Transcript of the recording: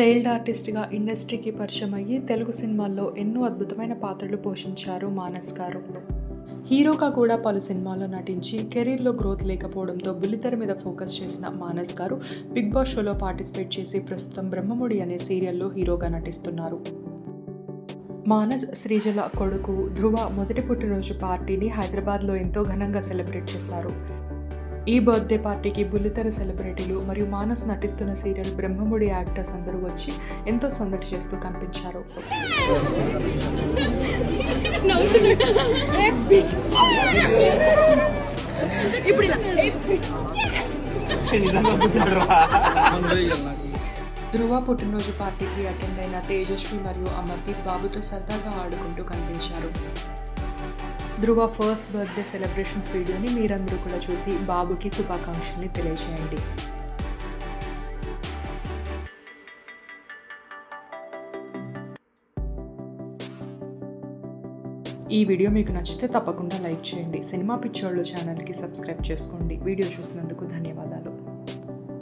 Child ఆర్టిస్ట్గా ఇండస్ట్రీకి పరిచయం అయ్యి తెలుగు సినిమాల్లో ఎన్నో అద్భుతమైన పాత్రలు పోషించారు మానస్ గారు. హీరోగా కూడా పలు సినిమాల్లో నటించి కెరీర్లో గ్రోత్ లేకపోవడంతో బుల్లితెర మీద ఫోకస్ చేసిన మానస్ గారు బిగ్ బాస్ షోలో పార్టిసిపేట్ చేసి ప్రస్తుతం బ్రహ్మముడి అనే సీరియల్లో హీరోగా నటిస్తున్నారు. మానస్ శ్రీజల కొడుకు ధ్రువ మొదటి పుట్టినరోజు పార్టీని హైదరాబాద్లో ఎంతో ఘనంగా సెలబ్రేట్ చేశారు. ఈ బర్త్డే పార్టీకి బుల్లితెర సెలబ్రిటీలు మరియు మానస్ నటిస్తున్న సీరియల్ బ్రహ్మముడి యాక్టర్స్ అందరూ వచ్చి ఎంతో సందడి చేస్తూ కనిపించారు. ఇప్పుడు ధ్రువ పుట్టినరోజు పార్టీకి అటెండ్ అయిన తేజస్వి మరియు అమర్దీప్ బాబుతో సరదాగా ఆడుకుంటూ కనిపించారు. ధ్రువ ఫస్ట్ బర్త్డే సెలబ్రేషన్స్ వీడియోని మీరందరూ కూడా చూసి బాబుకి శుభాకాంక్షల్ని తెలియజేయండి ఈ వీడియో మీకు నచ్చితే తప్పకుండా లైక్ చేయండి. సినిమా పిచ్చోళ్ళు ఛానల్కి సబ్స్క్రైబ్ చేసుకోండి. వీడియో చూసినందుకు ధన్యవాదాలు.